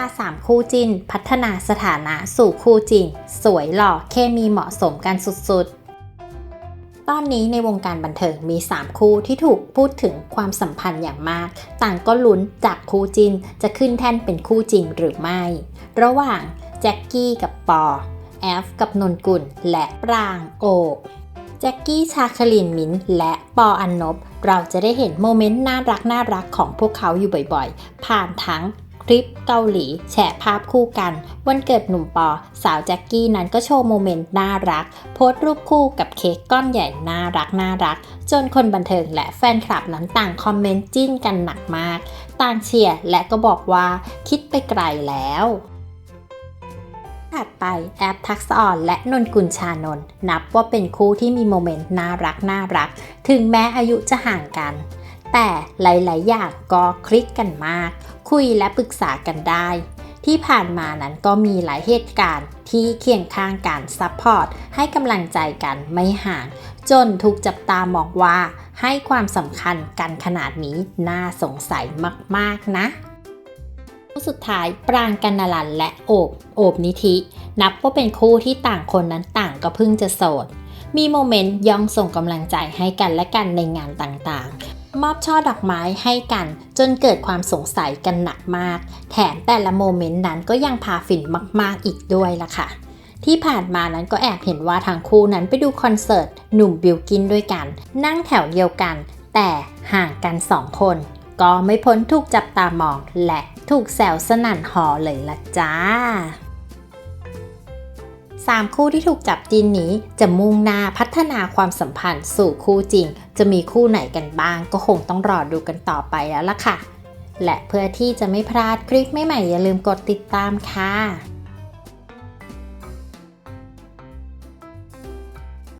า 3 คู่จิน พัฒนาสถานะสู่คู่จริง สวยหล่อเคมีเหมาะสมกันสุดๆ ตอนนี้ในวงการบันเทิงมี 3 คู่ที่ถูกพูดถึงความสัมพันธ์อย่างมาก ต่างก็ลุ้นจากคู่จินจะขึ้นแท่นเป็นคู่จริงหรือไม่ ระหว่างแจ็คกี้กับปอแอฟกับนนกุลและปรางโอบแจ็คกี้ชาคลินมินและปออันนบ เราจะได้เห็นโมเมนต์น่ารักน่ารักของพวกเขาอยู่บ่อยๆ ผ่านทั้ง คลิปเกาหลีแชร์ภาพคู่กัน วันเกิดหนุ่มปอ สาวแจ็คกี้นั้นก็โชว์โมเมนต์น่ารัก โพสต์รูปคู่กับเค้กก้อนใหญ่น่ารักน่ารัก จนคนบันเทิงและแฟนคลับนั้นต่างคอมเมนต์จิ้นกันหนักมาก ต่างเชียร์และก็บอกว่าคิดไปไกลแล้วถัดไปแอปทักษอ่อนและนนกุลชานนนับว่าเป็นคู่ที่มีโมเมนต์น่ารักน่ารัก ถึงแม้อายุจะห่างกัน แต่หลาย ๆ อย่างก็คลิกกันมาก คุยและปรึกษากันได้ ที่ผ่านมานั้นก็มีหลายเหตุการณ์ที่เคียงข้างกันซัพพอร์ตให้กำลังใจกันไม่ห่าง จนถูกจับตามองว่า ให้ความสำคัญกันขนาดนี้น่าสงสัยมาก ๆ นะสุดท้ายปรางกันนลันและโอบโอบนิธิ นับว่าเป็นคู่ที่ต่างคนนั้นต่างก็เพิ่งจะโสด มีโมเมนต์ย่องส่งกำลังใจให้กันและกันในงานต่างๆ มอบช่อดอกไม้ให้กัน จนเกิดความสงสัยกันหนักมาก แถมแต่ละโมเมนต์นั้นก็ยังพาฟินมาก ๆ อีกด้วยล่ะค่ะ ที่ผ่านมานั้นก็แอบเห็นว่าทางคู่นั้นไปดูคอนเสิร์ตหนุ่มบิลกินด้วยกัน นั่งแถวเดียวกัน แต่ห่างกันสองคน ก็ไม่พ้นถูกจับตามองและถูกแซวสนั่นหอเลยละจ้า สามคู่ที่ถูกจับจีนนี้ จะมุ่งหน้าพัฒนาความสัมพันธ์สู่คู่จริง จะมีคู่ไหนกันบ้าง ก็คงต้องรอดูกันต่อไปแล้วล่ะค่ะ และเพื่อที่จะไม่พลาดคลิปใหม่ๆอย่าลืมกดติดตามค่ะ